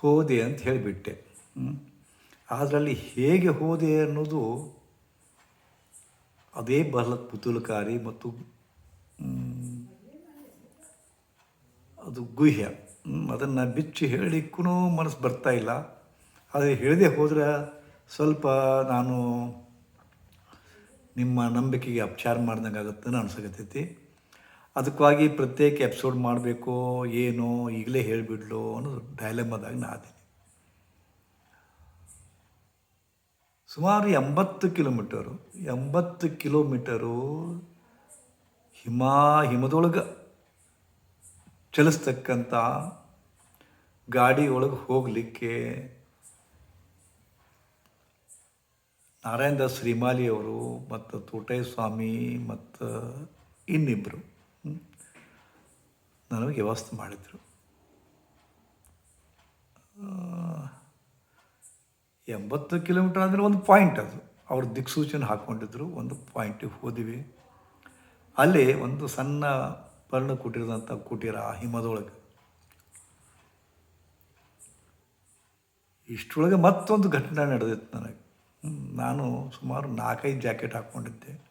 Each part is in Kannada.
ಹೋದೆ ಅಂತ ಹೇಳಿಬಿಟ್ಟೆ. ಅದರಲ್ಲಿ ಹೇಗೆ ಹೋದೆ ಅನ್ನೋದು ಅದೇ ಬಹಳ ಕುತೂಹಲಕಾರಿ ಮತ್ತು ಅದು ಗುಹ್ಯ. ಅದನ್ನು ಬಿಚ್ಚಿ ಹೇಳಲಿಕ್ಕೂ ಮನಸ್ಸು ಬರ್ತಾ ಇಲ್ಲ. ಆದರೆ ಹೇಳದೆ ಹೋದರೆ ಸ್ವಲ್ಪ ನಾನು ನಿಮ್ಮ ನಂಬಿಕೆಗೆ ಅಪಚಾರ ಮಾಡ್ದಂಗೆ ಆಗುತ್ತೆ ಅನ್ಸಕತ್ತೈತಿ. ಅದಕ್ಕಾಗಿ ಪ್ರತ್ಯೇಕ ಎಪಿಸೋಡ್ ಮಾಡಬೇಕು, ಏನೋ, ಈಗಲೇ ಹೇಳಿಬಿಡ್ಲು ಅನ್ನೋದು ಡೈಲೆಮದಾಗ ನಾ ಅದೀನಿ ಸುಮಾರು ಎಂಬತ್ತು ಕಿಲೋಮೀಟರು ಎಂಬತ್ತು ಕಿಲೋಮೀಟರು ಹಿಮ, ಹಿಮದೊಳಗೆ ಚಲಿಸ್ತಕ್ಕಂಥ ಗಾಡಿ ಒಳಗೆ ಹೋಗಲಿಕ್ಕೆ ನಾರಾಯಣ ದಾಸ್ ಶ್ರೀಮಾಲಿ ಅವರು ಮತ್ತು ತೋಟಯ್ಯ ಸ್ವಾಮಿ ಮತ್ತು ಇನ್ನಿಬ್ಬರು ನನಗೆ ವ್ಯವಸ್ಥೆ ಮಾಡಿದರು. ಎಂಬತ್ತು ಕಿಲೋಮೀಟರ್ ಅಂದರೆ ಒಂದು ಪಾಯಿಂಟ್ ಅದು. ಅವ್ರ ದಿಕ್ಸೂಚನೆ ಹಾಕ್ಕೊಂಡಿದ್ರು ಒಂದು ಪಾಯಿಂಟಿಗೆ ಹೋದಿವಿ. ಅಲ್ಲಿ ಒಂದು ಸಣ್ಣ ಪರ್ಣ ಕುಟಿರದಂಥ ಕುಟೀರ ಹಿಮದೊಳಗೆ. ಇಷ್ಟರೊಳಗೆ ಮತ್ತೊಂದು ಘಟನೆ ನಡೆದಿತ್ತು ನನಗೆ. ನಾನು ಸುಮಾರು ನಾಲ್ಕೈದು ಜಾಕೆಟ್ ಹಾಕ್ಕೊಂಡಿದ್ದೆ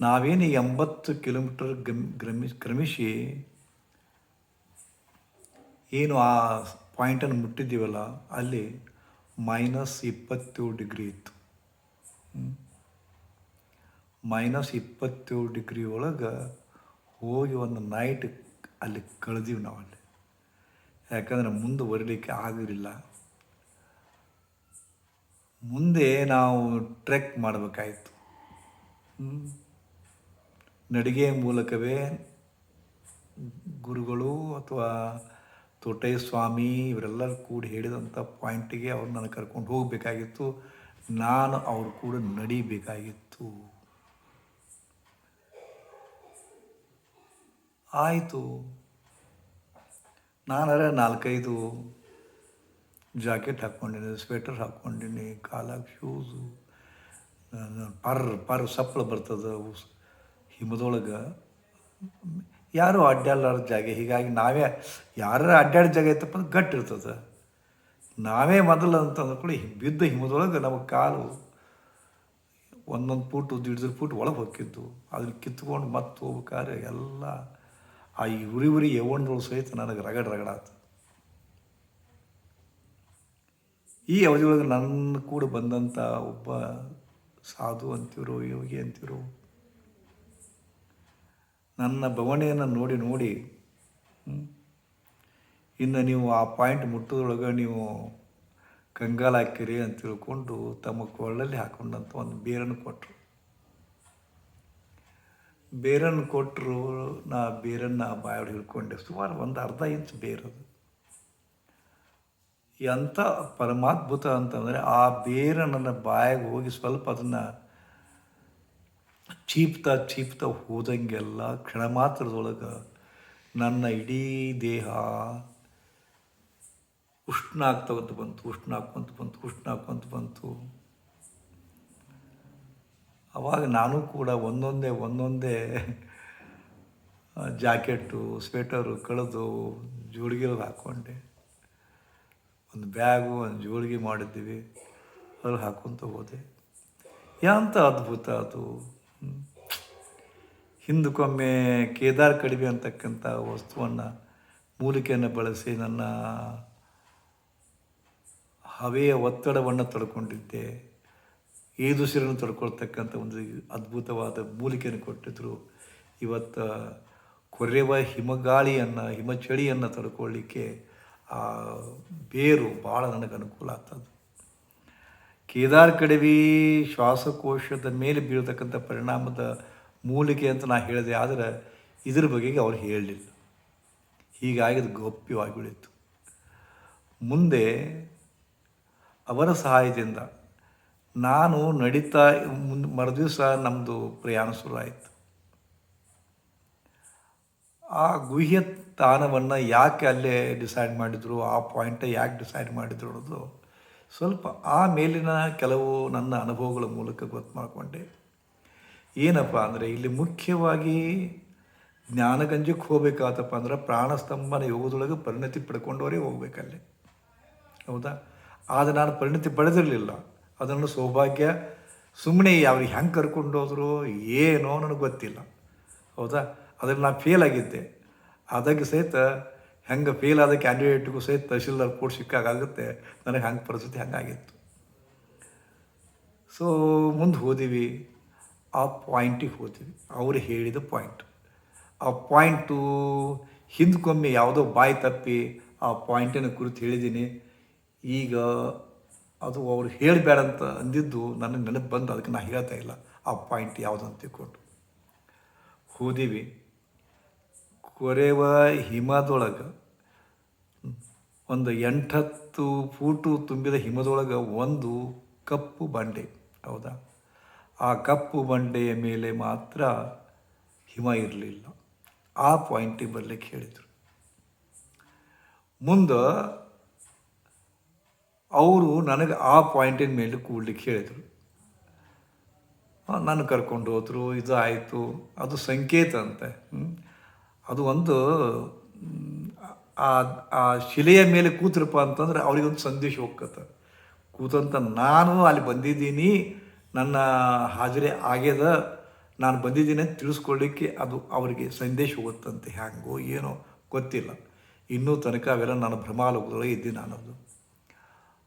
ನಾವೇನು ಎಂಬತ್ತು ಕಿಲೋಮೀಟರ್ ಗಮ್ ಕ್ರಮಿ ಕ್ರಮಿಸಿ ಏನು ಆ ಪಾಯಿಂಟನ್ನು ಮುಟ್ಟಿದ್ದೀವಲ್ಲ, ಅಲ್ಲಿ ಮೈನಸ್ ಇಪ್ಪತ್ತೇಳು ಡಿಗ್ರಿ ಇತ್ತು. ಮೈನಸ್ ಇಪ್ಪತ್ತೇಳು ಡಿಗ್ರಿ ಒಳಗೆ ಹೋಗಿ ಒಂದು ನೈಟ್ ಅಲ್ಲಿ ಕಳೆದೀವಿ ನಾವು ಅಲ್ಲಿ. ಯಾಕಂದರೆ ಮುಂದೆ ಬರಲಿಕ್ಕೆ ಆಗಿರಲಿಲ್ಲ. ಮುಂದೆ ನಾವು ಟ್ರೆಕ್ ಮಾಡಬೇಕಾಯಿತು. ನಡಿಗೆ ಮೂಲಕವೇ ಗುರುಗಳು ಅಥವಾ ತೋಟಯ್ಯ ಸ್ವಾಮಿ ಇವರೆಲ್ಲರೂ ಕೂಡಿ ಹೇಳಿದಂಥ ಪಾಯಿಂಟಿಗೆ ಅವ್ರು ನನಗೆ ಕರ್ಕೊಂಡು ಹೋಗಬೇಕಾಗಿತ್ತು. ನಾನು ಅವ್ರು ಕೂಡ ನಡಿಬೇಕಾಗಿತ್ತು. ಆಯಿತು. ನಾನರ ನಾಲ್ಕೈದು ಜಾಕೆಟ್ ಹಾಕ್ಕೊಂಡಿನಿ, ಸ್ವೆಟರ್ ಹಾಕ್ಕೊಂಡಿನಿ, ಕಾಲಾಗ ಶೂಸು, ಪರ್ ಪರ್, ಸಪ್ಪಳ ಬರ್ತದೆ ಹಿಮದೊಳಗೆ ಯಾರೂ ಅಡ್ಡಾಡಲಾರ ಜಾಗ, ಹೀಗಾಗಿ ನಾವೇ ಯಾರ ಅಡ್ಡಾಡಿದ ಜಾಗ ಐತಪ್ಪ ಅಂದ್ರೆ ಗಟ್ಟಿ ಇರ್ತದೆ. ನಾವೇ ಮೊದಲು ಅಂತ ಅಂದ್ಕೊಳ್ಳಿ ಬಿದ್ದ ಹಿಮದೊಳಗೆ ನಮಗೆ ಕಾಲು ಒಂದೊಂದು ಫೂಟು ದಿಡ್ದು ಫೂಟ್ ಒಳಗೆ ಹೊಕ್ಕಿದ್ದು ಅದನ್ನ ಕಿತ್ಕೊಂಡು ಮತ್ತೆ ಹೋಗ್ಬೇಕಾದ್ರೆ ಎಲ್ಲ ಆ ಉರಿ ಉರಿ ಯವಣ್ಣಗಳು ಸಹಿತ ನನಗೆ ರಗಡ್ ರಗಡ ಆಯ್ತು ಈ ಅವಧಿಯೊಳಗೆ ನನ್ನ ಕೂಡ ಬಂದಂಥ ಒಬ್ಬ ಸಾಧು ಅಂತಿರೋ ಯೋಗಿ ಅಂತಿರೋ ನನ್ನ ಬವಣೆಯನ್ನು ನೋಡಿ ನೋಡಿ ಇನ್ನು ನೀವು ಆ ಪಾಯಿಂಟ್ ಮುಟ್ಟೋದ್ರೊಳಗೆ ನೀವು ಕಂಗಾಲ ಹಾಕಿರಿ ಅಂತ ತಿಳ್ಕೊಂಡು ತಮ್ಮ ಕೊಳ್ಳಲ್ಲಿ ಹಾಕೊಂಡಂಥ ಒಂದು ಬೇರನ್ನು ಕೊಟ್ಟರು ಬೇರನ್ನು ಕೊಟ್ಟರು ನಾ ಬೇರನ್ನು ಬಾಯೊಳಗೆ ಹಿಡ್ಕೊಂಡೆ. ಸುಮಾರು ಒಂದು ಅರ್ಧ ಇಂಚ್ ಬೇರದು. ಎಂಥ ಪರಮಾತ್ಭುತ ಅಂತಂದರೆ ಆ ಬೇರ ನನ್ನ ಬಾಯಿಗೆ ಹೋಗಿ ಸ್ವಲ್ಪ ಅದನ್ನು ಚೀಪ್ತಾ ಚೀಪ್ತಾ ಹೋದಂಗೆಲ್ಲ ಕ್ಷಣ ಮಾತ್ರದೊಳಗೆ ನನ್ನ ಇಡೀ ದೇಹ ಉಷ್ಣ ಆಗ್ತಾ ಬಂತು ಉಷ್ಣ ಹಾಕ್ಕೊಂತ ಬಂತು ಉಷ್ಣ ಹಾಕ್ಕೊಂತ ಬಂತು. ಅವಾಗ ನಾನು ಕೂಡ ಒಂದೊಂದೇ ಒಂದೊಂದೇ ಜಾಕೆಟ್ಟು ಜಾಕೆಟು ಸ್ವೆಟರು ಕಳೆದು ಜೋಳಿಗೆలు ಹಾಕ್ಕೊಂಡೆ ಒಂದು ಬ್ಯಾಗು, ಒಂದು ಜೋಳಿಗೆ ಮಾಡಿದ್ದೀವಿ, ಅದ್ರಲ್ಲಿ ಹಾಕ್ಕೊಂತ ಹೋದೆ. ಎಂಥ ಅದ್ಭುತ ಅದು. ಹಿಂದಕ್ಕೊಮ್ಮೆ ಕೇದಾರ್ ಕಡಿಮೆ ಅಂತಕ್ಕಂಥ ವಸ್ತುವನ್ನು, ಮೂಲಿಕೆಯನ್ನು ಬಳಸಿ ನನ್ನ ಹವೆಯ ಒತ್ತಡವನ್ನು ತೊಡ್ಕೊಂಡಿದ್ದೆ. ಏದುಸಿರನ್ನು ತಡ್ಕೊಳ್ತಕ್ಕಂಥ ಒಂದು ಅದ್ಭುತವಾದ ಮೂಲಿಕೆಯನ್ನು ಕೊಟ್ಟಿದ್ರು. ಇವತ್ತು ಕೊರೆವ ಹಿಮಗಾಳಿಯನ್ನು, ಹಿಮಚಳಿಯನ್ನು ತಡ್ಕೊಳ್ಳಿಕ್ಕೆ ಆ ಬೇರು ಭಾಳ ನನಗೆ ಅನುಕೂಲ ಆಗ್ತದೆ. ಕೇದಾರ್ ಕಡವಿ ಶ್ವಾಸಕೋಶದ ಮೇಲೆ ಬೀಳತಕ್ಕಂಥ ಪರಿಣಾಮದ ಮೂಲಿಕೆ ಅಂತ ನಾನು ಹೇಳಿದೆ, ಆದರೆ ಇದ್ರ ಬಗೆಗೆ ಅವ್ರು ಹೇಳಲಿಲ್ಲ. ಹೀಗಾಗಿ ಅದು ಗೌಪ್ಯವಾಗಿ ಉಳಿತು. ಮುಂದೆ ಅವರ ಸಹಾಯದಿಂದ ನಾನು ನಡೀತಾ, ಮುಂದೆ ಮರುದಿವಸ ನಮ್ಮದು ಪ್ರಯಾಣ ಶುರುವಾಯಿತು. ಆ ಗುಹ್ಯ ತಾಣವನ್ನು ಯಾಕೆ ಅಲ್ಲೇ ಡಿಸೈಡ್ ಮಾಡಿದರು, ಆ ಪಾಯಿಂಟ ಯಾಕೆ ಡಿಸೈಡ್ ಮಾಡಿದ್ರು ಅನ್ನೋದು ಸ್ವಲ್ಪ ಆ ಮೇಲಿನ ಕೆಲವು ನನ್ನ ಅನುಭವಗಳ ಮೂಲಕ ಗೊತ್ತು ಮಾಡಿಕೊಂಡೆ. ಏನಪ್ಪ ಅಂದರೆ ಇಲ್ಲಿ ಮುಖ್ಯವಾಗಿ ಜ್ಞಾನಗಂಜಕ್ಕೆ ಹೋಗ್ಬೇಕಾತಪ್ಪ ಅಂದ್ರೆ ಪ್ರಾಣಸ್ತಂಭನ ಯೋಗದೊಳಗೆ ಪರಿಣತಿ ಪಡ್ಕೊಂಡವರೇ ಹೋಗ್ಬೇಕಲ್ಲಿ. ಹೌದಾ? ಆದರೆ ನಾನು ಪರಿಣತಿ ಪಡೆದಿರಲಿಲ್ಲ. ಅದನ್ನು ಸೌಭಾಗ್ಯ ಸುಮ್ಮನೆ ಅವ್ರಿಗೆ ಹೆಂಗೆ ಕರ್ಕೊಂಡು ಹೋದ್ರು ಏನೋ ನನಗೆ ಗೊತ್ತಿಲ್ಲ. ಹೌದಾ? ಅದರಲ್ಲಿ ನಾನು ಫೇಲ್ ಆಗಿದ್ದೆ. ಅದಕ್ಕೆ ಸಹಿತ ಹೆಂಗೆ ಫೇಲ್ ಆದ ಕ್ಯಾಂಡಿಡೇಟ್ಗೂ ಸಹಿತ ತಹಶೀಲ್ದಾರ್ ಕೋರ್ಟ್ ಸಿಕ್ಕಾಗುತ್ತೆ ನನಗೆ ಹಂಗೆ ಪರಿಸ್ಥಿತಿ ಹಂಗಾಗಿತ್ತು. ಸೊ ಮುಂದೆ ಹೋದಿವಿ. ಆ ಪಾಯಿಂಟಿಗೆ ಹೋದ್ವಿ. ಅವ್ರು ಹೇಳಿದ ಪಾಯಿಂಟ್ ಆ ಪಾಯಿಂಟು ಹಿಂದ್ಕೊಮ್ಮೆ ಯಾವುದೋ ಬಾಯಿ ತಪ್ಪಿ ಆ ಪಾಯಿಂಟನ್ನು ಕುರಿತು ಹೇಳಿದ್ದೀನಿ ಈಗ ಅದು ಅವ್ರು ಹೇಳಬೇಡ ಅಂತ ಅಂದಿದ್ದು ನನಗೆ ನೆನಪು ಬಂದು ಅದಕ್ಕೆ ನಾನು ಹೇಳ್ತಾ ಇಲ್ಲ. ಆ ಪಾಯಿಂಟ್ ಯಾವುದು ಅಂತ ತಿಳ್ಕೊಂಡು. ಹೋದಿವಿ. ಕೊರೆವ ಹಿಮದೊಳಗೆ, ಒಂದು ಎಂಟತ್ತು ಫೂಟು ತುಂಬಿದ ಹಿಮದೊಳಗೆ ಒಂದು ಕಪ್ಪು ಬಂಡೆ. ಹೌದಾ? ಆ ಕಪ್ಪು ಬಂಡೆಯ ಮೇಲೆ ಮಾತ್ರ ಹಿಮ ಇರಲಿಲ್ಲ. ಆ ಪಾಯಿಂಟಿಗೆ ಬರಲಿಕ್ಕೆ ಹೇಳಿದರು. ಮುಂದೆ ಅವರು ನನಗೆ ಆ ಪಾಯಿಂಟಿನ ಮೇಲೆ ಕೂಡ್ಲಿಕ್ಕೆ ಹೇಳಿದರು. ನಾನು ಕರ್ಕೊಂಡು ಹೋದರು ಇದು ಆಯಿತು ಅದು ಸಂಕೇತ ಅಂತೆ. ಅದು ಒಂದು, ಆ ಆ ಶಿಲೆಯ ಮೇಲೆ ಕೂತ್ರಪ್ಪ ಅಂತಂದ್ರೆ ಅವರಿಗೊಂದು ಸಂದೇಶ ಹೋಗ್ಕತ್ತ ಕೂತಂತ ನಾನು ಅಲ್ಲಿ ಬಂದಿದ್ದೀನಿ, ನನ್ನ ಹಾಜರಿ ಆಗ್ಯದ, ನಾನು ಬಂದಿದ್ದೀನಿ ಅಂತ ತಿಳಿಸ್ಕೊಳ್ಳಿಕ್ಕೆ ಅದು ಅವರಿಗೆ ಸಂದೇಶ ಹೋಗುತ್ತಂತೆ. ಹ್ಯಾಂಗೋ ಏನೋ ಗೊತ್ತಿಲ್ಲ. ಇನ್ನೂ ತನಕ ಅವೆಲ್ಲ ನಾನು ಭ್ರಮಾಲೋಕದೊಳಗೆ ಇದ್ದೀನಿ ಅನ್ನೋದು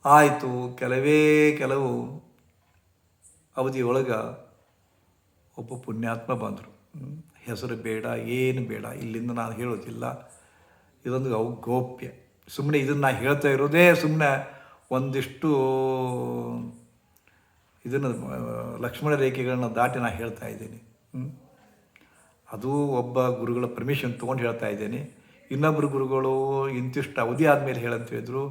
ಆಯಿತು, ಕೆಲವೇ ಕೆಲವು ಅವಧಿಯೊಳಗೆ ಒಬ್ಬ ಪುಣ್ಯಾತ್ಮ ಬಂದರು. ಹೆಸರು ಬೇಡ, ಏನು ಬೇಡ, ಇಲ್ಲಿಂದ ನಾನು ಹೇಳೋದಿಲ್ಲ ಇದೊಂದು ಅವು ಗೋಪ್ಯ ಸುಮ್ಮನೆ ಇದನ್ನು ನಾನು ಹೇಳ್ತಾ ಇರೋದೇ ಸುಮ್ಮನೆ ಒಂದಿಷ್ಟು, ಇದನ್ನು, ಲಕ್ಷ್ಮಣ ರೇಖೆಗಳನ್ನ ದಾಟಿ ನಾನು ಹೇಳ್ತಾ ಇದ್ದೀನಿ. ಅದು ಒಬ್ಬ ಗುರುಗಳ ಪರ್ಮಿಷನ್ ತೊಗೊಂಡು ಹೇಳ್ತಾ ಇದ್ದೀನಿ. ಇನ್ನೊಬ್ಬರು ಗುರುಗಳು ಇಂತಿಷ್ಟು ಅವಧಿ ಆದಮೇಲೆ ಹೇಳಿದ್ರು.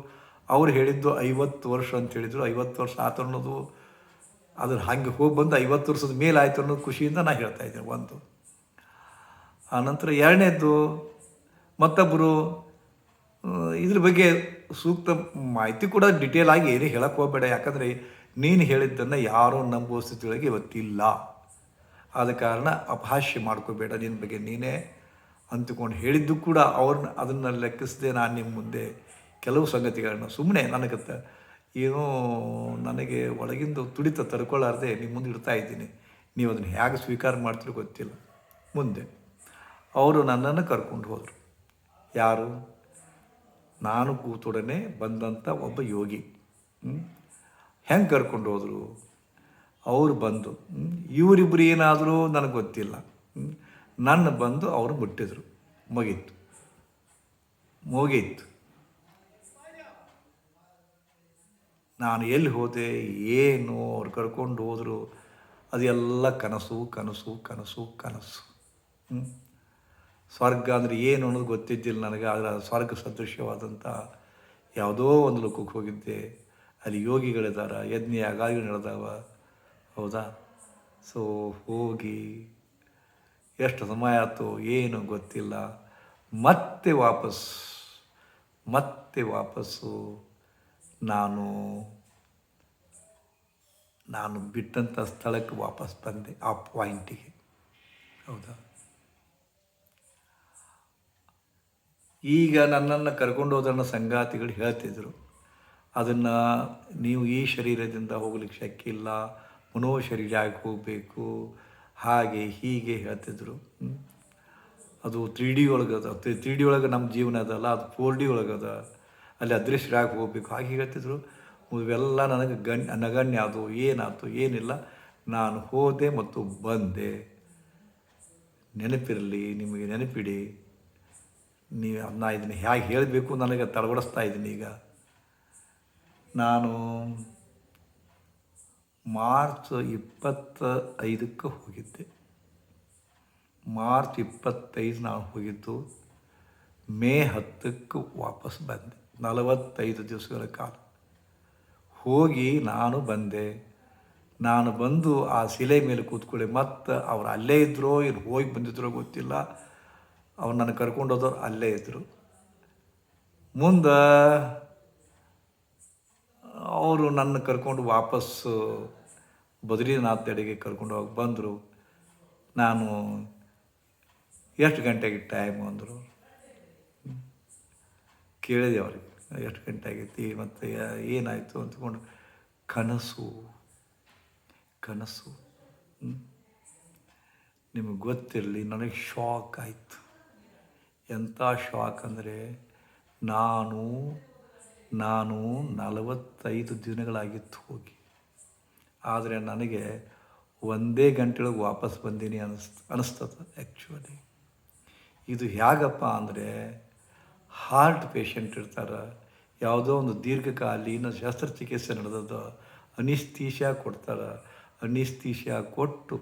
ಅವ್ರು ಹೇಳಿದ್ದು ಐವತ್ತು ವರ್ಷ ಅಂತ ಹೇಳಿದರು. ಐವತ್ತು ವರ್ಷ ಆತ ಅನ್ನೋದು ಅದ್ರ ಹಾಗೆ ಹೋಗಿ ಬಂದು ಐವತ್ತು ವರ್ಷದ ಮೇಲೆ ಆಯಿತು ಅನ್ನೋ ಖುಷಿಯಿಂದ ನಾನು ಹೇಳ್ತಾ ಇದ್ದೀನಿ, ಒಂದು. ಆನಂತರ ಎರಡನೇದ್ದು, ಮತ್ತೊಬ್ಬರು ಇದ್ರ ಬಗ್ಗೆ ಸೂಕ್ತ ಮಾಹಿತಿ ಕೂಡ ಡಿಟೇಲ್ ಆಗಿ ಏನು ಹೇಳಕ್ಕೆ ಹೋಗಬೇಡ, ಯಾಕಂದರೆ ನೀನು ಹೇಳಿದ್ದನ್ನು ಯಾರೂ ನಂಬುವ ಸ್ಥಿತಿಯೊಳಗೆ ಇವತ್ತಿಲ್ಲ. ಆದ ಕಾರಣ ಅಪಹಾಸ್ಯ ಮಾಡ್ಕೋಬೇಡ ನಿನ್ನ ಬಗ್ಗೆ ನೀನೇ ಅಂತಕೊಂಡು ಹೇಳಿದ್ದು ಕೂಡ ಅವ್ರನ್ನ ಅದನ್ನು ಲೆಕ್ಕಿಸದೆ ನಾನು ನಿಮ್ಮ ಮುಂದೆ ಕೆಲವು ಸಂಗತಿಗಳನ್ನು ಸುಮ್ಮನೆ ನನಗೆ ಏನೋ ನನಗೆ ಒಳಗಿಂದ ತುಡಿತ ತಡ್ಕೊಳ್ಳಾರ್ದೆ ನಿಮ್ಮ ಮುಂದೆ ಇಡ್ತಾ ಇದ್ದೀನಿ. ನೀವು ಅದನ್ನು ಹೇಗೆ ಸ್ವೀಕಾರ ಮಾಡ್ತೀರೋ ಗೊತ್ತಿಲ್ಲ. ಮುಂದೆ ಅವರು ನನ್ನನ್ನು ಕರ್ಕೊಂಡು ಹೋದರು. ಯಾರು? ನಾನು ಕೂತೊಡನೆ ಬಂದಂಥ ಒಬ್ಬ ಯೋಗಿ. ಹೆಂಗೆ ಕರ್ಕೊಂಡು ಹೋದರು? ಅವರು ಬಂದು ಇವರಿಬ್ಬರು ಏನಾದರೂ ನನಗೆ ಗೊತ್ತಿಲ್ಲ. ನನ್ನ ಬಂದು ಅವರು ಮುಟ್ಟಿದರು. ಮುಗೀತು. ಮುಗೀತು. ನಾನು ಎಲ್ಲಿ ಹೋದೆ, ಏನು ಅವ್ರು ಕರ್ಕೊಂಡು ಹೋದರು, ಅದೆಲ್ಲ ಕನಸು ಕನಸು ಕನಸು ಕನಸು. ಸ್ವರ್ಗ ಅಂದರೆ ಏನು ಅನ್ನೋದು ಗೊತ್ತಿದ್ದಿಲ್ಲ ನನಗೆ, ಆದರೆ ಸ್ವರ್ಗ ಸದೃಶ್ಯವಾದಂಥ ಯಾವುದೋ ಒಂದು ಲೋಕಕ್ಕೆ ಹೋಗಿದ್ದೆ. ಅಲ್ಲಿ ಯೋಗಿಗಳಿದ್ದಾರೆ ಯಜ್ಞ ಯಾಗಾದಿಗಳು ನಡೆದಾವ. ಹೌದಾ? ಸೊ ಹೋಗಿ, ಎಷ್ಟು ಸಮಯ ಆಯಿತು ಏನು ಗೊತ್ತಿಲ್ಲ. ಮತ್ತೆ ವಾಪಸ್ ಮತ್ತೆ ವಾಪಸ್ಸು. ನಾನು ನಾನು ಬಿಟ್ಟಂಥ ಸ್ಥಳಕ್ಕೆ ವಾಪಸ್ ಬಂದೆ, ಆ ಪಾಯಿಂಟಿಗೆ ಹೌದಾ? ಈಗ ನನ್ನನ್ನು ಕರ್ಕೊಂಡು ಹೋದನ್ನ ಸಂಗಾತಿಗಳು ಹೇಳ್ತಿದ್ರು. ಅದನ್ನು ನೀವು ಈ ಶರೀರದಿಂದ ಹೋಗ್ಲಿಕ್ಕೆ ಶಕ್ತಿ ಇಲ್ಲ ಮನೋ ಶರೀರಕ್ಕೆ ಹೋಗಬೇಕು, ಹಾಗೆ ಹೀಗೆ ಹೇಳ್ತಿದ್ರು. ಅದು ತ್ರೀ ಡಿ ಒಳಗದ ತ್ರೀ ಡಿ ಒಳಗೆ ನಮ್ಮ ಜೀವನ ಅದಲ್ಲ, ಅದು ಫೋರ್ ಡಿ ಒಳಗದ ಅಲ್ಲಿ ಅದೃಶ್ಯರಾಗಿ ಹೋಗಬೇಕು ಹಾಗೆ ಹೇಳ್ತಿದ್ರು, ಇವೆಲ್ಲ ನನಗೆ ಗಣ್ ನಗಣ್ಯ ಅದು ಏನಾಯ್ತು, ಏನಿಲ್ಲ. ನಾನು ಹೋದೆ ಮತ್ತು ಬಂದೆ. ನೆನಪಿರಲಿ, ನಿಮಗೆ ನೆನಪಿಡಿ. ನೀವು ಅದನ್ನ ಇದನ್ನು ಹೇಗೆ ಹೇಳಬೇಕು ನನಗೆ ತಡಬಡಿಸ್ತಾ ಇದ್ದೀನಿ ಈಗ. ನಾನು ಮಾರ್ಚ್ ಇಪ್ಪತ್ತ ಐದಕ್ಕೆ ಹೋಗಿದ್ದೆ. ಮಾರ್ಚ್ ಇಪ್ಪತ್ತೈದು ನಾನು ಹೋಗಿದ್ದು, ಮೇ ಹತ್ತಕ್ಕೆ ವಾಪಸ್ ಬಂದೆ. ನಲವತ್ತೈದು ದಿವಸಗಳ ಕಾಲ. ಹೋಗಿ ನಾನು ಬಂದೆ. ನಾನು ಬಂದು ಆ ಶಿಲೆ ಮೇಲೆ ಕೂತ್ಕೊಳ್ಳಿ. ಮತ್ತು ಅವ್ರು ಅಲ್ಲೇ ಇದ್ದರೋ ಇಲ್ಲಿ ಹೋಗಿ ಬಂದಿದ್ರೋ ಗೊತ್ತಿಲ್ಲ. ಅವ್ರು ನನ್ನ ಕರ್ಕೊಂಡೋದವ್ರು ಅಲ್ಲೇ ಇದ್ದರು ಮುಂದೆ ಅವರು ನನ್ನ ಕರ್ಕೊಂಡು ವಾಪಸ್ಸು ಅಡಿಗೆ ಕರ್ಕೊಂಡು ಹೋಗಿ ಬಂದರು. ನಾನು ಎಷ್ಟು ಗಂಟೆಗೆ ಟೈಮ್ ಅಂದರು. ಕೇಳಿದೆ ಅವ್ರಿಗೆ. ಎಷ್ಟು ಗಂಟೆ ಆಗೈತಿ, ಮತ್ತು ಏನಾಯಿತು ಅಂತಕೊಂಡು ಕನಸು ಕನಸು. ನಿಮಗೆ ಗೊತ್ತಿರಲಿ, ನನಗೆ ಶಾಕ್ ಆಯಿತು. ಎಂಥ ಶಾಕ್ ಅಂದರೆ, ನಾನು ನಾನು ನಲವತ್ತೈದು ದಿನಗಳಾಗಿತ್ತು ಹೋಗಿ. ಆದರೆ ನನಗೆ ಒಂದೇ ಗಂಟೆಯೊಳಗೆ ವಾಪಸ್ ಬಂದೀನಿ ಅನಿಸ್, ಅನಿಸ್ತದೆ ಆ್ಯಕ್ಚುಲಿ ಇದು ಹೇಗಪ್ಪ ಅಂದರೆ ಹಾರ್ಟ್ ಪೇಷಂಟ್ ಇರ್ತಾರೆ, ಯಾವುದೋ ಒಂದು ದೀರ್ಘಕಾಲೀನ ಶಸ್ತ್ರಚಿಕಿತ್ಸೆ ನಡೆದದ ಅನಿಸ್ತೀಶಾ ಕೊಡ್ತಾರೆ. ಅನಿಸ್ತೀಶಾ ಕೊಟ್ಟು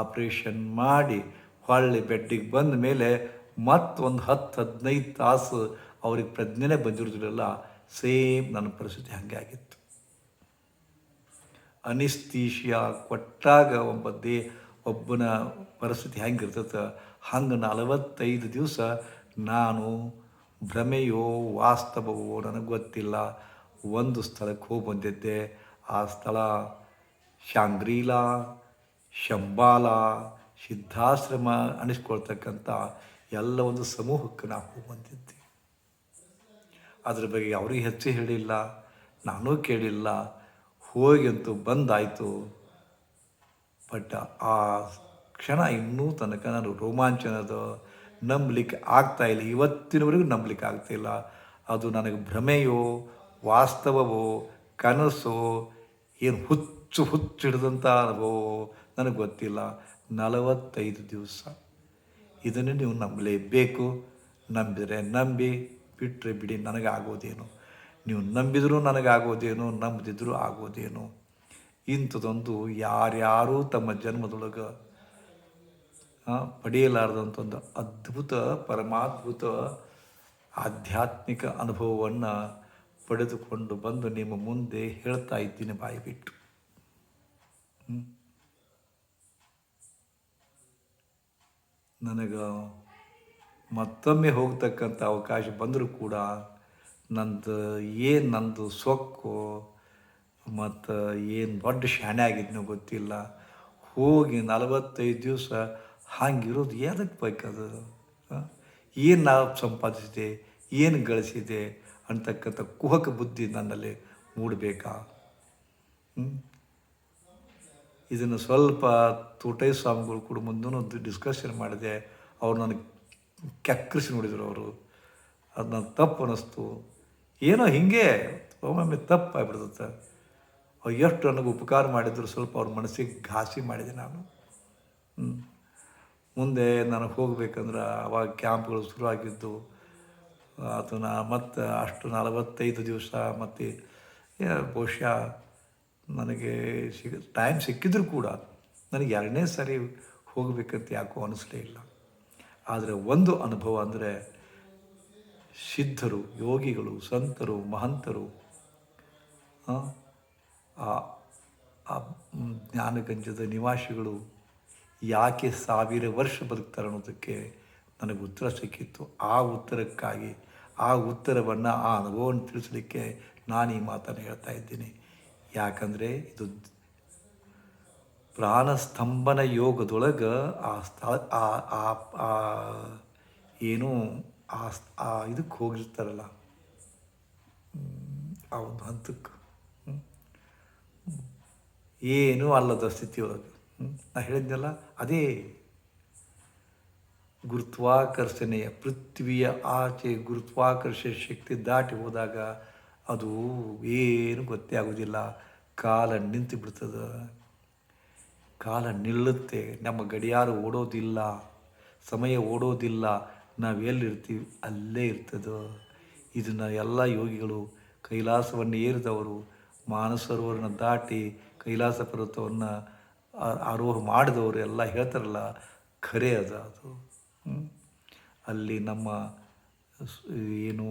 ಆಪ್ರೇಷನ್ ಮಾಡಿ ಹೊಳ್ಳಿ ಬೆಡ್ಡಿಗೆ ಬಂದ ಮೇಲೆ ಮತ್ತೊಂದು ಹತ್ತು ಹದಿನೈದು ತಾಸು ಅವ್ರಿಗೆ ಪ್ರಜ್ಞೆನೇ ಬಂದಿರೋದಿಲ್ಲ. ಸೇಮ್ ನನ್ನ ಪರಿಸ್ಥಿತಿ ಹಾಗೆ ಆಗಿತ್ತು. ಅನಿಸ್ತೀಶಿಯಾ ಕೊಟ್ಟಾಗ ಒಬ್ಬ ದೇ ಒಬ್ಬನ ಪರಿಸ್ಥಿತಿ ಹೆಂಗಿರ್ತೈತೆ? ಹಂಗೆ ನಲವತ್ತೈದು ದಿವಸ ನಾನು ಭ್ರಮೆಯೋ ವಾಸ್ತವವೋ ನನಗೆ ಗೊತ್ತಿಲ್ಲ. ಒಂದು ಸ್ಥಳಕ್ಕೆ ಹೋಗಿ ಬಂದಿದ್ದೆ. ಆ ಸ್ಥಳ ಶಾಂಗ್ರೀಲಾ, ಶಂಬಾಲ, ಸಿದ್ಧಾಶ್ರಮ ಅನಿಸ್ಕೊಳ್ತಕ್ಕಂಥ ಎಲ್ಲ ಒಂದು ಸಮೂಹಕ್ಕೆ ನಾವು ಹೋಗಿ ಬಂದಿದ್ದೆ. ಅದ್ರ ಬಗ್ಗೆ ಅವ್ರಿಗೆ ಹೆಚ್ಚು ಹೇಳಿಲ್ಲ, ನಾನೂ ಕೇಳಿಲ್ಲ. ಹೋಗಿ ಅಂತೂ ಬಂದಾಯಿತು. ಬಟ್ ಆ ಕ್ಷಣ ಇನ್ನೂ ತನಕ ನಾನು ರೋಮಾಂಚನದ ನಂಬಲಿಕ್ಕೆ ಆಗ್ತಾ ಇಲ್ಲ. ಇವತ್ತಿನವರೆಗೂ ನಂಬಲಿಕ್ಕೆ ಆಗ್ತಾಯಿಲ್ಲ ಅದು ನನಗೆ ಭ್ರಮೆಯೋ, ವಾಸ್ತವವೋ, ಕನಸೋ, ಏನು ಹುಚ್ಚು ಹುಚ್ಚು ಹಿಡಿದಂಥ ಅನುಭವವೋ ನನಗೆ ಗೊತ್ತಿಲ್ಲ. ನಲವತ್ತೈದು ದಿವಸ. ಇದನ್ನು ನೀವು ನಂಬಲೇಬೇಕು. ನಂಬಿದರೆ ನಂಬಿ ಬಿಟ್ಟರೆ ಬಿಡಿ, ನನಗಾಗೋದೇನು? ನೀವು ನಂಬಿದರೂ ನನಗಾಗೋದೇನು? ನಂಬದಿದ್ದರೂ ಆಗೋದೇನು? ಇಂಥದ್ದೊಂದು ಯಾರ್ಯಾರೂ ತಮ್ಮ ಜನ್ಮದೊಳಗೆ ಪಡೆಯಲಾರದಂಥ ಅದ್ಭುತ ಪರಮಾದ್ಭುತ ಆಧ್ಯಾತ್ಮಿಕ ಅನುಭವವನ್ನು ಪಡೆದುಕೊಂಡು ಬಂದು ನಿಮ್ಮ ಮುಂದೆ ಹೇಳ್ತಾ ಇದ್ದೀನಿ ಬಾಯಿ ಬಿಟ್ಟು. ನನಗೆ ಮತ್ತೊಮ್ಮೆ ಹೋಗ್ತಕ್ಕಂಥ ಅವಕಾಶ ಬಂದರೂ ಕೂಡ ನಂದು ಏನು ನಂದು ಸೊಕ್ಕು ಮತ್ತು ಏನು ದೊಡ್ಡ ಶಾಣೆ ಆಗಿದ್ನೋ ಗೊತ್ತಿಲ್ಲ ಹೋಗಿ ನಲವತ್ತೈದು ದಿವಸ ಹಂಗಿರೋದು ಏನಕ್ಕೆ ಬೇಕದು ಏನು ನಾವು ಸಂಪಾದಿಸಿದೆ, ಏನು ಗಳಿಸಿದೆ ಅಂತಕ್ಕಂಥ ಕುಹಕ ಬುದ್ಧಿ ನನ್ನಲ್ಲಿ ಮೂಡಬೇಕಾ? ಇದನ್ನು ಸ್ವಲ್ಪ ತೋಟೈ ಸ್ವಾಮಿಗಳು ಕೂಡ ಮುಂದೂ ಡಿಸ್ಕಷನ್ ಮಾಡಿದೆ. ಅವ್ರು ನನಗೆ ಕೆಕ್ಕರಿಸಿ ನೋಡಿದರು ಅವರು. ಅದು ನನ್ನ ತಪ್ಪು ಅನ್ನಿಸ್ತು ಏನೋ ಹಿಂಗೆ, ಒಮ್ಮೊಮ್ಮೆ ತಪ್ಪು ಆಗ್ಬಿಡ್ತದೆ. ಎಷ್ಟು ನನಗೆ ಉಪಕಾರ ಮಾಡಿದ್ರು, ಸ್ವಲ್ಪ ಅವ್ರ ಮನಸ್ಸಿಗೆ ಘಾಸಿ ಮಾಡಿದೆ ನಾನು. ಹ್ಮ್. ಮುಂದೆ ನನಗೆ ಹೋಗ್ಬೇಕಂದ್ರೆ ಆವಾಗ ಕ್ಯಾಂಪ್ಗಳು ಶುರುವಾಗಿದ್ದು ಅದು ನಾ ಮತ್ತು ಅಷ್ಟು ನಲವತ್ತೈದು ದಿವಸ ಮತ್ತು ಬಹುಶಃ ನನಗೆ ಸಿಗ ಟೈಮ್ ಸಿಕ್ಕಿದ್ರು ಕೂಡ ನನಗೆ ಎರಡನೇ ಸಾರಿ ಹೋಗಬೇಕಂತ ಯಾಕೋ ಅನಿಸ್ಲೇ ಇಲ್ಲ. ಆದರೆ ಒಂದು ಅನುಭವ ಅಂದರೆ ಸಿದ್ಧರು ಯೋಗಿಗಳು ಸಂತರು ಮಹಂತರು ಆ, ಜ್ಞಾನಗಂಜದ ನಿವಾಸಿಗಳು ಯಾಕೆ ಸಾವಿರ ವರ್ಷ ಬದುಕ್ತಾರೆ ಅನ್ನೋದಕ್ಕೆ ನನಗೆ ಉತ್ತರ ಸಿಕ್ಕಿತ್ತು. ಆ ಉತ್ತರಕ್ಕಾಗಿ, ಆ ಉತ್ತರವನ್ನು, ಆ ಅನುಭವವನ್ನು ತಿಳಿಸಲಿಕ್ಕೆ ನಾನು ಈ ಮಾತನ್ನು ಹೇಳ್ತಾ ಇದ್ದೀನಿ. ಯಾಕಂದರೆ ಇದು ಪ್ರಾಣಸ್ತಂಭನ ಯೋಗದೊಳಗೆ ಆ ಸ್ಥಳ, ಆ ಏನು, ಆ ಆ ಇದಕ್ಕೆ ಹೋಗಿರ್ತಾರಲ್ಲ. ಆ ಒಂದು ಹಂತಕ್ಕೆ. ಏನೂ ಅಲ್ಲದ ಸ್ಥಿತಿಯೊಳಗೆ. ಹ್ಮ್. ನಾ ಹೇಳಿದ್ನಲ್ಲ ಅದೇ ಗುರುತ್ವಾಕರ್ಷಣೆಯ ಪೃಥ್ವಿಯ ಆಚೆ ಗುರುತ್ವಾಕರ್ಷಣೆ ಶಕ್ತಿ ದಾಟಿ ಹೋದಾಗ ಅದು ಏನು ಗೊತ್ತೇ ಆಗೋದಿಲ್ಲ ಕಾಲ ನಿಂತು ಬಿಡ್ತದೆ. ಕಾಲ ನಿಲ್ಲುತ್ತೆ. ನಮ್ಮ ಗಡಿಯಾರ ಓಡೋದಿಲ್ಲ. ಸಮಯ ಓಡೋದಿಲ್ಲ. ನಾವು ಎಲ್ಲಿರ್ತೀವಿ? ಅಲ್ಲೇ ಇರ್ತದೆ. ಇದನ್ನು ಎಲ್ಲ ಯೋಗಿಗಳು ಕೈಲಾಸವನ್ನು ಏರಿದವರು, ಮಾನಸರೋವರನ್ನು ದಾಟಿ ಕೈಲಾಸ ಪರ್ವತವನ್ನು ಆರೋಹ ಮಾಡಿದವರು ಎಲ್ಲ ಹೇಳ್ತಾರಲ್ಲ, ಖರೆ ಅದ, ಅದು. ಅಲ್ಲಿ ನಮ್ಮ ಏನು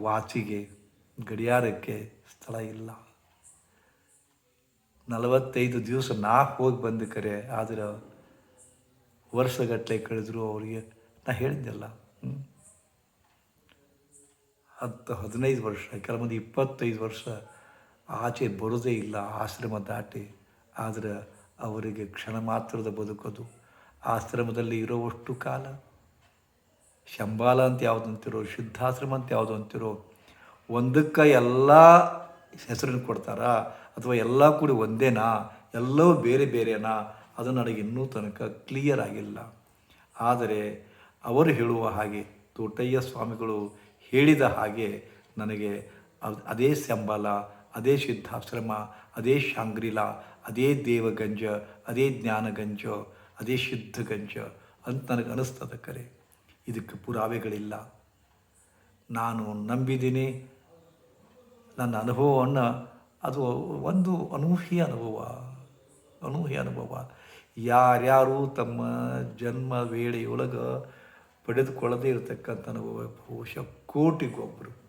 ವಾಚಿಗೆ, ಗಡಿಯಾರಕ್ಕೆ ಸ್ಥಳ ಇಲ್ಲ. ನಲವತ್ತೈದು ದಿವಸ ನಾಲ್ಕು ಹೋಗಿ ಬಂದು ಕರೆ, ಆದ್ರೆ ವರ್ಷಗಟ್ಟಲೆ ಕಳೆದ್ರು ಅವರಿಗೆ, ನಾ ಹೇಳಿದ್ದೆಲ್ಲ. ಹತ್ತು, ಹದಿನೈದು ವರ್ಷ, ಕೆಲವೊಂದು ಇಪ್ಪತ್ತೈದು ವರ್ಷ ಆಚೆ ಬರೋದೇ ಇಲ್ಲ, ಆಶ್ರಮ ದಾಟಿ. ಆದರೆ ಅವರಿಗೆ ಕ್ಷಣ ಮಾತ್ರದ ಬದುಕೋದು. ಆಶ್ರಮದಲ್ಲಿ ಇರೋವಷ್ಟು ಕಾಲ. ಶಂಬಾಲ ಅಂತ ಯಾವುದು ಅಂತಿರೋ ಶುದ್ಧಾಶ್ರಮ ಅಂತ ಯಾವುದು ಅಂತಿರೋ ಒಂದಕ್ಕೆ ಎಲ್ಲ ಹೆಸರನ್ನು ಕೊಡ್ತಾರಾ? ಅಥವಾ ಎಲ್ಲ ಕೂಡಿ ಒಂದೇನಾ? ಎಲ್ಲವೂ ಬೇರೆ ಬೇರೆನಾ? ಅದು ನನಗೆ ಇನ್ನೂ ತನಕ ಕ್ಲಿಯರ್ ಆಗಿಲ್ಲ. ಆದರೆ ಅವರು ಹೇಳುವ ಹಾಗೆ, ತೋಟಯ್ಯ ಸ್ವಾಮಿಗಳು ಹೇಳಿದ ಹಾಗೆ ನನಗೆ ಅದ್- ಸಂಬಲ ಅದೇ ಸಿದ್ಧಾಶ್ರಮ, ಅದೇ ಶಾಂಗ್ರಿಲಾ, ಅದೇ ದೇವಗಂಜ, ಅದೇ ಜ್ಞಾನಗಂಜ, ಅದೇ ಸಿದ್ಧಗಂಜ ಅಂತ ನನಗೆ ಅನಿಸ್ತದ ಕರೆ. ಇದಕ್ಕೆ ಪುರಾವೆಗಳಿಲ್ಲ. ನಾನು ನಂಬಿದ್ದೀನಿ. ನನ್ನ ಅನುಭವವನ್ನು, ಅದು ಒಂದು ಅನೂಹ್ಯ ಅನುಭವ ಅನೂಹ್ಯ ಅನುಭವ. ಯಾರ್ಯಾರು ತಮ್ಮ ಜನ್ಮ ವೇಳೆಯೊಳಗೆ ಪಡೆದುಕೊಳ್ಳದೇ ಇರತಕ್ಕಂಥ ಅನುಭವ, ಬಹುಶಃ ಕೋಟಿಗೊಬ್ಬರು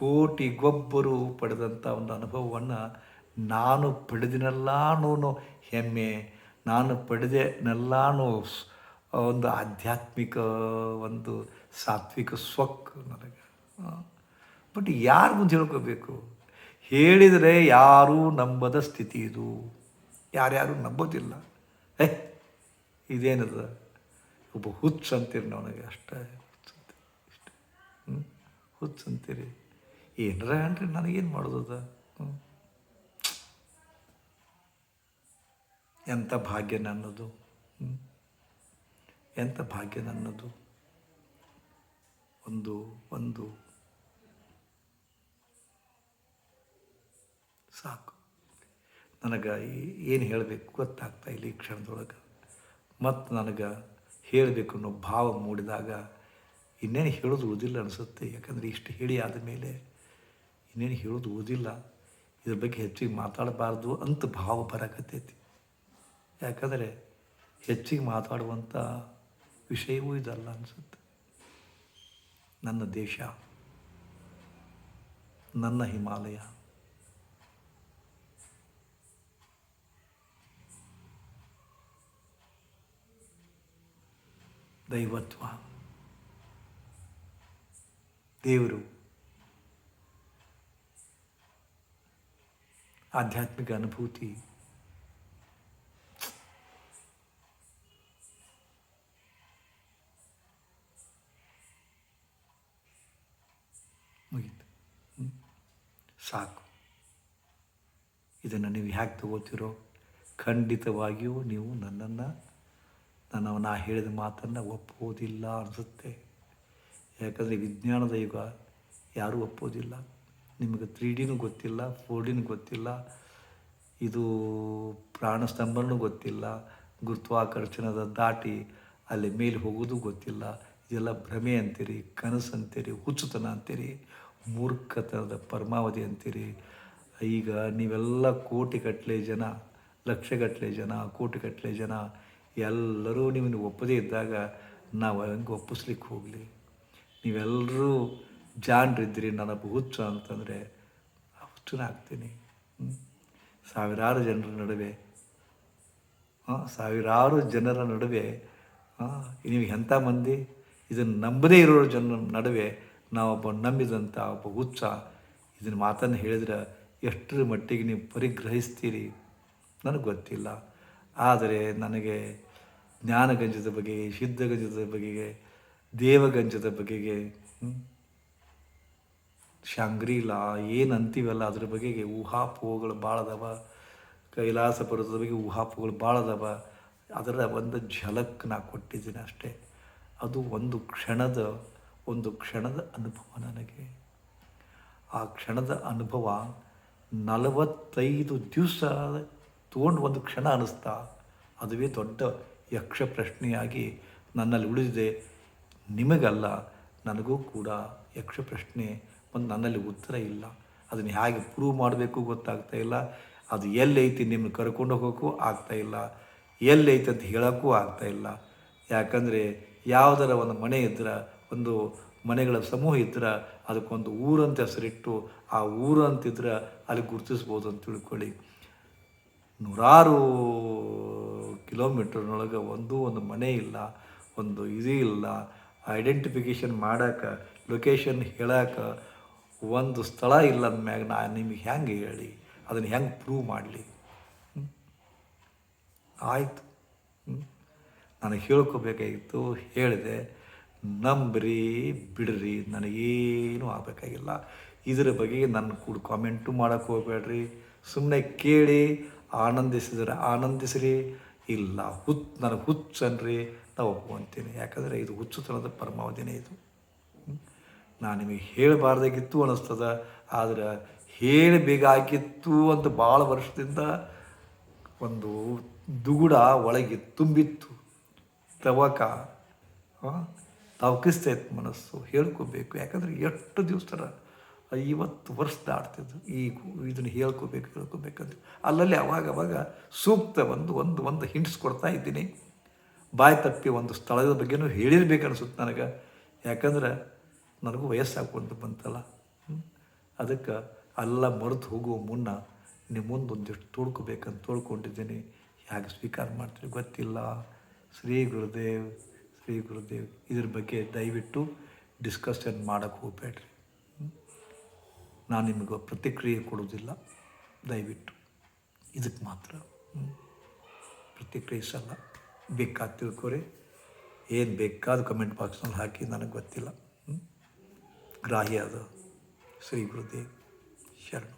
ಕೋಟಿಗೊಬ್ಬರು ಪಡೆದಂಥ ಒಂದು ಅನುಭವವನ್ನು ನಾನು ಪಡೆದಿನಲ್ಲ ಅನ್ನೋ ಹೆಮ್ಮೆ. ನಾನು ಪಡೆದೆನೆಲ್ಲಾನು ಒಂದು ಆಧ್ಯಾತ್ಮಿಕ, ಒಂದು ಸಾತ್ವಿಕ ಸ್ವಕ್ ನನಗೆ. ಬಟ್ ಯಾರು ಮುಂದೆ ಹೇಳ್ಕೋಬೇಕು? ಹೇಳಿದರೆ ಯಾರೂ ನಂಬದ ಸ್ಥಿತಿ ಇದು. ಯಾರ್ಯಾರು ನಂಬೋದಿಲ್ಲ. ಏ, ಇದೇನದ? ಒಬ್ಬ ಹುಚ್ಚು ಅಂತೀರಿ ನನಗೆ ಅಷ್ಟೇ. ಹುಚ್ಚು ಅಂತೀರಿ ಹ್ಞೂ ಹುಚ್ಚು ಅಂತೀರಿ ಏನರ ಅನ್ರಿ ನನಗೇನು ಮಾಡೋದದ? ಎಂಥ ಭಾಗ್ಯ ನನ್ನದು? ಎಂಥ ಭಾಗ್ಯ ನನ್ನದು? ಒಂದು ಒಂದು. ಸಾಕು. ನನಗೆ ಏನು ಹೇಳಬೇಕು ಗೊತ್ತಾಗ್ತಾ ಇಲ್ಲ ಈ ಕ್ಷಣದೊಳಗೆ. ಮತ್ತು ನನಗೆ ಹೇಳಬೇಕು ಅನ್ನೋ ಭಾವ ಮೂಡಿದಾಗ ಇನ್ನೇನು ಹೇಳೋದು ಉಳಿದಿಲ್ಲ ಅನಿಸುತ್ತೆ. ಯಾಕಂದರೆ ಇಷ್ಟು ಹೇಳಿ ಆದಮೇಲೆ ಇನ್ನೇನು ಹೇಳೋದು ಓದಿಲ್ಲ. ಇದ್ರ ಬಗ್ಗೆ ಹೆಚ್ಚಿಗೆ ಮಾತಾಡಬಾರ್ದು ಅಂತ ಭಾವ ಬರಕತ್ತೈತಿ. ಯಾಕಂದರೆ ಹೆಚ್ಚಿಗೆ ಮಾತಾಡುವಂಥ ವಿಷಯವೂ ಇದಲ್ಲ ಅನಿಸುತ್ತೆ. ನನ್ನ ದೇಶ, ನನ್ನ ಹಿಮಾಲಯ, ದೈವತ್ವ, ದೇವರು. ಆಧ್ಯಾತ್ಮಿಕ ಅನುಭೂತಿ ಮುಗೀತು. ಸಾಕು. ಇದನ್ನು ನೀವು ಹ್ಯಾಕ್ ತಗೋತಿರೋ ಖಂಡಿತವಾಗಿಯೂ ನೀವು ನನ್ನನ್ನು ನಾನು ನಾ ಹೇಳಿದ ಮಾತನ್ನು ಒಪ್ಪುವುದಿಲ್ಲ ಅನಿಸುತ್ತೆ. ಯಾಕಂದರೆ ವಿಜ್ಞಾನದ ಯುಗ ಯಾರೂ ಒಪ್ಪೋದಿಲ್ಲ. ನಿಮಗೆ ತ್ರೀ ಡಿನೂ ಗೊತ್ತಿಲ್ಲ ಫೋರ್ ಡಿನೂ ಗೊತ್ತಿಲ್ಲ, ಇದು ಪ್ರಾಣಸ್ತಂಭನೂ ಗೊತ್ತಿಲ್ಲ, ಗುರುತ್ವಾಕರ್ಷಣದ ದಾಟಿ ಅಲ್ಲಿ ಮೇಲೆ ಹೋಗೋದು ಗೊತ್ತಿಲ್ಲ. ಇದೆಲ್ಲ ಭ್ರಮೆ ಅಂತೀರಿ, ಕನಸು ಅಂತೀರಿ, ಹುಚ್ಚುತನ ಅಂತೀರಿ, ಮೂರ್ಖತನದ ಪರಮಾವಧಿ ಅಂತೀರಿ. ಈಗ ನೀವೆಲ್ಲ ಕೋಟಿಗಟ್ಟಲೆ ಜನ, ಲಕ್ಷಗಟ್ಟಲೆ ಜನ, ಕೋಟಿಗಟ್ಟಲೆ ಜನ, ಎಲ್ಲರೂ ನಿಮ್ಮನ್ನು ಒಪ್ಪದೇ ಇದ್ದಾಗ ನಾವು ಹಂಗೆ ಒಪ್ಪಿಸ್ಲಿಕ್ಕೆ ಹೋಗಲಿ. ನೀವೆಲ್ಲರೂ ಜಾಣರಿದ್ದೀರಿ ನನಗೆ ಹುಚ್ಚ ಅಂತಂದರೆ ಹುಚ್ಚನ ಸಾವಿರಾರು ಜನರ ನಡುವೆ ಸಾವಿರಾರು ಜನರ ನಡುವೆ ನೀವು ಎಂಥ ಮಂದಿ? ಇದನ್ನು ನಂಬದೇ ಇರೋ ಜನರ ನಡುವೆ ನಾವೊಬ್ಬ ನಂಬಿದಂಥ ಒಬ್ಬ ಹುಚ್ಚ ಇದನ್ನು ಮಾತನ್ನು ಹೇಳಿದ್ರೆ ಎಷ್ಟರ ಮಟ್ಟಿಗೆ ನೀವು ಪರಿಗ್ರಹಿಸ್ತೀರಿ? ನನಗೆ ಗೊತ್ತಿಲ್ಲ. ಆದರೆ ನನಗೆ ಜ್ಞಾನಗಂಜದ ಬಗೆಗೆ ಸಿದ್ಧಗಂಜದ ಬಗೆಗೆ, ದೇವಗಂಜದ ಬಗೆಗೆ ಶಾಂಗ್ರೀಲಾ, ಏನು ಅಂತೀವಲ್ಲ ಅದ್ರ ಬಗೆಗೆ ಊಹಾಪೋಹಗಳು ಭಾಳ ಅದಾವ. ಕೈಲಾಸ ಪರ್ವತದ ಬಗ್ಗೆ ಊಹಾಪೋಹಗಳು ಭಾಳ ಅದಾವ. ಅದರ ಒಂದು ಝಲಕ್ ನಾ ಕೊಟ್ಟಿದ್ದೀನಿ ಅಷ್ಟೇ. ಅದು ಒಂದು ಕ್ಷಣದ ಒಂದು ಕ್ಷಣದ ಅನುಭವ ನನಗೆ. ಆ ಕ್ಷಣದ ಅನುಭವ ನಲವತ್ತೈದು ದಿವಸ ತೊಗೊಂಡು ಒಂದು ಕ್ಷಣ ಅನ್ನಿಸ್ತಾ ಅದುವೇ ದೊಡ್ಡ ಯಕ್ಷ ಪ್ರಶ್ನೆಯಾಗಿ ನನ್ನಲ್ಲಿ ಉಳಿದಿದೆ. ನಿಮಗಲ್ಲ, ನನಗೂ ಕೂಡ ಯಕ್ಷ ಪ್ರಶ್ನೆ ಒಂದು ನನ್ನಲ್ಲಿ ಉತ್ತರ ಇಲ್ಲ. ಅದನ್ನು ಹೇಗೆ ಪ್ರೂವ್ ಮಾಡಬೇಕು ಗೊತ್ತಾಗ್ತಾ ಇಲ್ಲ. ಅದು ಎಲ್ಲೈತಿ ನಿಮ್ಮನ್ನು ಕರ್ಕೊಂಡು ಹೋಗೋಕ್ಕೂ ಇಲ್ಲ. ಎಲ್ಲೈತಿ ಅಂತ ಹೇಳೋಕ್ಕೂ ಇಲ್ಲ. ಯಾಕಂದರೆ ಯಾವುದರ ಒಂದು ಮನೆ ಇದ್ರೆ, ಒಂದು ಮನೆಗಳ ಸಮೂಹ ಇದ್ರೆ, ಅದಕ್ಕೊಂದು ಊರಂತ ಹೆಸರಿಟ್ಟು ಆ ಊರು ಅಂತಿದ್ರೆ ಅಲ್ಲಿ ಗುರುತಿಸ್ಬೋದು ಅಂತ ತಿಳ್ಕೊಳ್ಳಿ. ನೂರಾರು ಕಿಲೋಮೀಟರ್ನೊಳಗೆ ಒಂದೂ ಒಂದು ಮನೆ ಇಲ್ಲ, ಒಂದು ಇದು ಇಲ್ಲ. ಐಡೆಂಟಿಫಿಕೇಷನ್ ಮಾಡೋಕೆ ಲೊಕೇಶನ್ ಹೇಳಕ್ಕೆ ಒಂದು ಸ್ಥಳ ಇಲ್ಲ ಅಂದಮ್ಯಾಗ ನಾ ನಿಮಗೆ ಹೆಂಗೆ ಹೇಳಿ, ಅದನ್ನು ಹೆಂಗೆ ಪ್ರೂವ್ ಮಾಡಲಿ? ಆಯಿತು. ನನಗೆ ಹೇಳ್ಕೋಬೇಕಾಗಿತ್ತು, ಹೇಳಿದೆ, ನಂಬ್ರಿ, ಬಿಡ್ರಿ, ನನಗೇನು ಆಗಬೇಕಾಗಿಲ್ಲ. ಇದರ ಬಗ್ಗೆ ನನ್ನ ಕೂಡ ಕಾಮೆಂಟು ಮಾಡೋಕ್ಕೆ ಹೋಗ್ಬೇಡ್ರಿ. ಸುಮ್ಮನೆ ಕೇಳಿ, ಆನಂದಿಸಿದ್ರೆ ಆನಂದಿಸ್ರಿ, ಇಲ್ಲ ಹುತ್, ನನಗೆ ಹುಚ್ಚನ್ರಿ ನಾವು ಒಪ್ಕೊತೀನಿ. ಯಾಕಂದರೆ ಇದು ಹುಚ್ಚುತನದ ಪರಮಾವಧಿನೇ ಇದು. ನಾನು ನಿಮಗೆ ಹೇಳಬಾರ್ದಾಗಿತ್ತು ಅನ್ನಿಸ್ತದ, ಆದ್ರೆ ಹೇಳಬೇಕಾಗಿತ್ತು ಅಂತ ಭಾಳ ವರ್ಷದಿಂದ ಒಂದು ದುಗುಡ ಒಳಗೆ ತುಂಬಿತ್ತು. ತವಕ ಇತ್ತು ಮನಸ್ಸು ಹೇಳ್ಕೋಬೇಕು. ಯಾಕಂದ್ರೆ ಎಷ್ಟು ದಿವಸ ಥರ ಐವತ್ತು ವರ್ಷ ದಾಡ್ತಿದ್ದು ಈ ಇದನ್ನು ಹೇಳ್ಕೋಬೇಕು ಹೇಳ್ಕೋಬೇಕಂತ ಅಲ್ಲಲ್ಲಿ ಅವಾಗ ಅವಾಗ ಸೂಕ್ತ ಒಂದು ಒಂದು ಒಂದು ಹಿಂಟ್ಸ್ ಕೊಡ್ತಾ ಇದ್ದೀನಿ. ಬಾಯಿ ತಪ್ಪಿ ಒಂದು ಸ್ಥಳದ ಬಗ್ಗೆನೂ ಹೇಳಿರ್ಬೇಕು ಅನಿಸುತ್ತೆ ನನಗೆ. ಯಾಕಂದ್ರೆ ನನಗೂ ವಯಸ್ಸಾಕೊಂಡು ಬಂತಲ್ಲ. ಅದಕ್ಕೆ ಅಲ್ಲ ಮರೆತು ಹೋಗುವ ಮುನ್ನ ನಿಮ್ಮ ಮುಂದೆ ಒಂದಿಷ್ಟು ತೋಡ್ಕೋಬೇಕಂತ ತೋಡ್ಕೊಂಡಿದ್ದೀನಿ ಹೇಗೆ ಸ್ವೀಕಾರ ಮಾಡ್ತೀರಿ ಗೊತ್ತಿಲ್ಲ. ಶ್ರೀ ಗುರುದೇವ್ ಶ್ರೀ ಗುರುದೇವ್, ಇದ್ರ ಬಗ್ಗೆ ದಯವಿಟ್ಟು ಡಿಸ್ಕಷನ್ ಮಾಡೋಕ್ಕೆ ಹೋಗ್ಬೇಡ್ರಿ. ನಾನು ನಿಮಗೆ ಪ್ರತಿಕ್ರಿಯೆ ಕೊಡೋದಿಲ್ಲ ದಯವಿಟ್ಟು. ಇದಕ್ಕೆ ಮಾತ್ರ. ಪ್ರತಿಕ್ರಿಯಿಸಲ್ಲ ಬೇಕಾದ ತಿಳ್ಕೊರಿ. ಏನು ಬೇಕಾದ ಕಮೆಂಟ್ ಬಾಕ್ಸ್ನಲ್ಲಿ ಹಾಕಿ ನನಗೆ ಗೊತ್ತಿಲ್ಲ. ಗ್ರಾಹ್ಯ ಅದು ಶ್ರೀ ಗುರುದೇವ್ ಶರಣ